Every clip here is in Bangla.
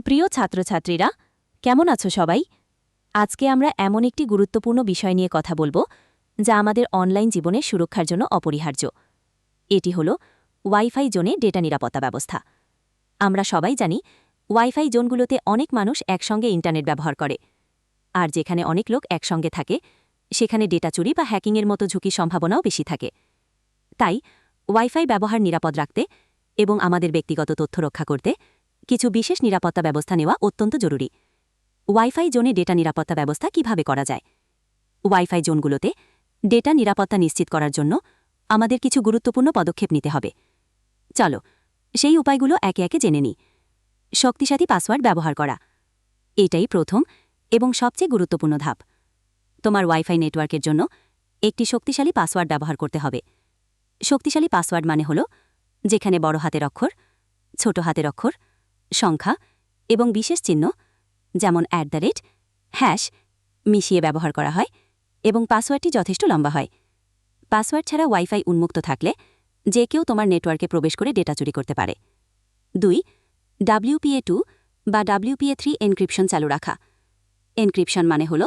প্রিয় ছাত্রছাত্রীরা, কেমন আছো সবাই? আজকে আমরা এমন একটি গুরুত্বপূর্ণ বিষয় নিয়ে কথা বলব, যা আমাদের অনলাইন জীবনের সুরক্ষার জন্য অপরিহার্য। এটি হল ওয়াইফাই জোনে ডেটা নিরাপত্তা ব্যবস্থা। আমরা সবাই জানি, ওয়াইফাই জোনগুলোতে অনেক মানুষ একসঙ্গে ইন্টারনেট ব্যবহার করে। আর যেখানে অনেক লোক একসঙ্গে থাকে, সেখানে ডেটা চুরি বা হ্যাকিংয়ের মতো ঝুঁকির সম্ভাবনাও বেশি থাকে। তাই, ওয়াইফাই ব্যবহার নিরাপদ রাখতে এবং আমাদের ব্যক্তিগত তথ্য রক্ষা করতে কিছু বিশেষ নিরাপত্তা ব্যবস্থা নেওয়া অত্যন্ত জরুরি। ওয়াইফাই জোনে ডেটা নিরাপত্তা ব্যবস্থা কীভাবে করা যায়? ওয়াইফাই জোনগুলোতে ডেটা নিরাপত্তা নিশ্চিত করার জন্য আমাদের কিছু গুরুত্বপূর্ণ পদক্ষেপ নিতে হবে। চলো, সেই উপায়গুলো একে একে জেনে নিই। শক্তিশালী পাসওয়ার্ড ব্যবহার করা। এটাই প্রথম এবং সবচেয়ে গুরুত্বপূর্ণ ধাপ। তোমার ওয়াইফাই নেটওয়ার্কের জন্য একটি শক্তিশালী পাসওয়ার্ড ব্যবহার করতে হবে। শক্তিশালী পাসওয়ার্ড মানে হল, যেখানে বড় হাতের অক্ষর, ছোট হাতের অক্ষর সংখ্যা এবং বিশেষ চিহ্ন, যেমন অ্যাট দ্য রেট হ্যাশ মিশিয়ে ব্যবহার করা হয় এবং পাসওয়ার্ডটি যথেষ্ট লম্বা হয়। পাসওয়ার্ড ছাড়া ওয়াইফাই উন্মুক্ত থাকলে যে কেউ তোমার নেটওয়ার্কে প্রবেশ করে ডেটা চুরি করতে পারে। দুই ডাব্লিউপিএ টু বা ডাব্লিউপিএ থ্রি এনক্রিপশন চালু রাখা। এনক্রিপশন মানে হল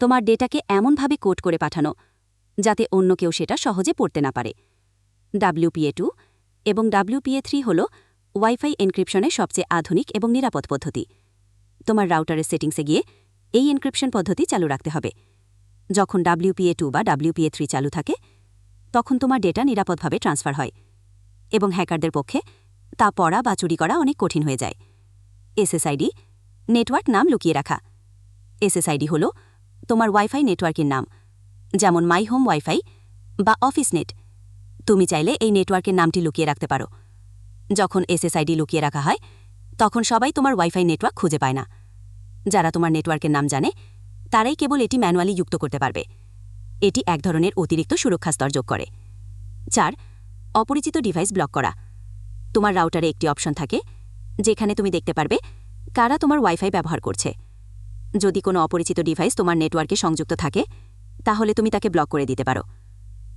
তোমার ডেটাকে এমনভাবে কোড করে পাঠানো যাতে অন্য কেউ সেটা সহজে পড়তে না পারে। ডাব্লিউপিএ টু এবং ডাব্লিউপিএ থ্রি হল ওয়াইফাই এনক্রিপশনের সবচেয়ে আধুনিক এবং নিরাপদ পদ্ধতি। তোমার রাউটারের সেটিংসে গিয়ে এই এনক্রিপশন পদ্ধতি চালু রাখতে হবে। যখন ডাব্লিউপিএ টু বা ডাব্লিউপিএ থ্রি চালু থাকে, তখন তোমার ডেটা নিরাপদভাবে ট্রান্সফার হয় এবং হ্যাকারদের পক্ষে তা পড়া বা চুরি করা অনেক কঠিন হয়ে যায়। এসএসআইডি নেটওয়ার্ক নাম লুকিয়ে রাখা। এসএসআইডি হল তোমার ওয়াইফাই নেটওয়ার্কের নাম, যেমন মাই হোম ওয়াইফাই বা অফিস নেট তুমি চাইলে এই নেটওয়ার্কের নামটি লুকিয়ে রাখতে পারো। যখন এসএসআইডি লুকিয়ে রাখা হয়, তখন সবাই তোমার ওয়াইফাই নেটওয়ার্ক খুঁজে পায় না। যারা তোমার নেটওয়ার্কের নাম জানে, তারাই কেবল এটি ম্যানুয়ালি যুক্ত করতে পারবে। এটি এক ধরনের অতিরিক্ত সুরক্ষা স্তর যোগ করে। চার, অপরিচিত ডিভাইস ব্লক করা। তোমার রাউটারে একটি অপশন থাকে, যেখানে তুমি দেখতে পারবে কারা তোমার ওয়াইফাই ব্যবহার করছে। যদি কোনো অপরিচিত ডিভাইস তোমার নেটওয়ার্কে সংযুক্ত থাকে, তাহলে তুমি তাকে ব্লক করে দিতে পারো।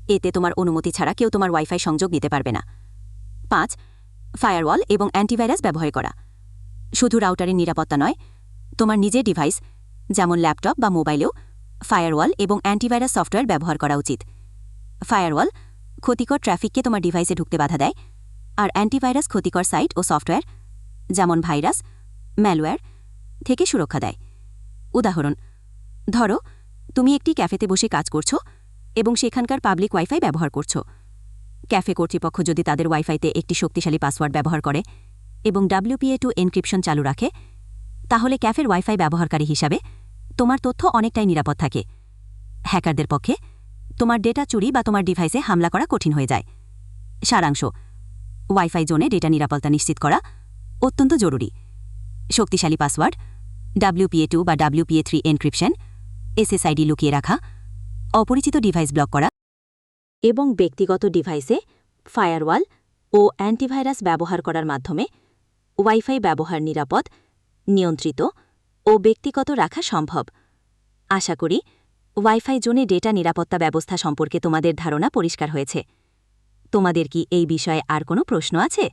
এতে তোমার অনুমতি ছাড়া কেউ তোমার ওয়াইফাই সংযোগ দিতে পারবে না। পাঁচ ফায়ারওয়াল এবং অ্যান্টিভাইরাস ব্যবহার করা। শুধু রাউটারের নিরাপত্তা নয়, তোমার নিজের ডিভাইস, যেমন ল্যাপটপ বা মোবাইলেও ফায়ারওয়াল এবং অ্যান্টিভাইরাস সফটওয়্যার ব্যবহার করা উচিত। ফায়ারওয়াল ক্ষতিকর ট্রাফিককে তোমার ডিভাইসে ঢুকতে বাধা দেয়, আর অ্যান্টিভাইরাস ক্ষতিকর সাইট ও সফটওয়্যার, যেমন ভাইরাস, ম্যালওয়্যার, থেকে সুরক্ষা দেয়। উদাহরণ, ধরো, তুমি একটি ক্যাফেতে বসে কাজ করছ এবং সেখানকার পাবলিক ওয়াইফাই ব্যবহার করছ। ক্যাফে কর্তৃপক্ষ যদি তাদের ওয়াইফাইতে একটি শক্তিশালী পাসওয়ার্ড ব্যবহার করে এবং ডাব্লিউপিএ টু এনক্রিপশন চালু রাখে, তাহলে ক্যাফের ওয়াইফাই ব্যবহারকারী হিসাবে তোমার তথ্য অনেকটাই নিরাপদ থাকে। হ্যাকারদের পক্ষে তোমার ডেটা চুরি বা তোমার ডিভাইসে হামলা করা কঠিন হয়ে যায়। সারাংশ, ওয়াইফাই জোনে ডেটা নিরাপত্তা নিশ্চিত করা অত্যন্ত জরুরি। শক্তিশালী পাসওয়ার্ড ডাব্লিউপিএ টু বা ডাব্লিউপিএ থ্রি এনক্রিপশন, এসএসআইডি লুকিয়ে রাখা, অপরিচিত ডিভাইস ব্লক করা এবং ব্যক্তিগত ডিভাইসে ফায়ারওয়াল ও অ্যান্টিভাইরাস ব্যবহার করার মাধ্যমে ওয়াইফাই ব্যবহার নিরাপদ, নিয়ন্ত্রিত ও ব্যক্তিগত রাখা সম্ভব। আশা করি ওয়াইফাই জোনে ডেটা নিরাপত্তা ব্যবস্থা সম্পর্কে তোমাদের ধারণা পরিষ্কার হয়েছে। তোমাদের কি এই বিষয়ে আর কোনো প্রশ্ন আছে?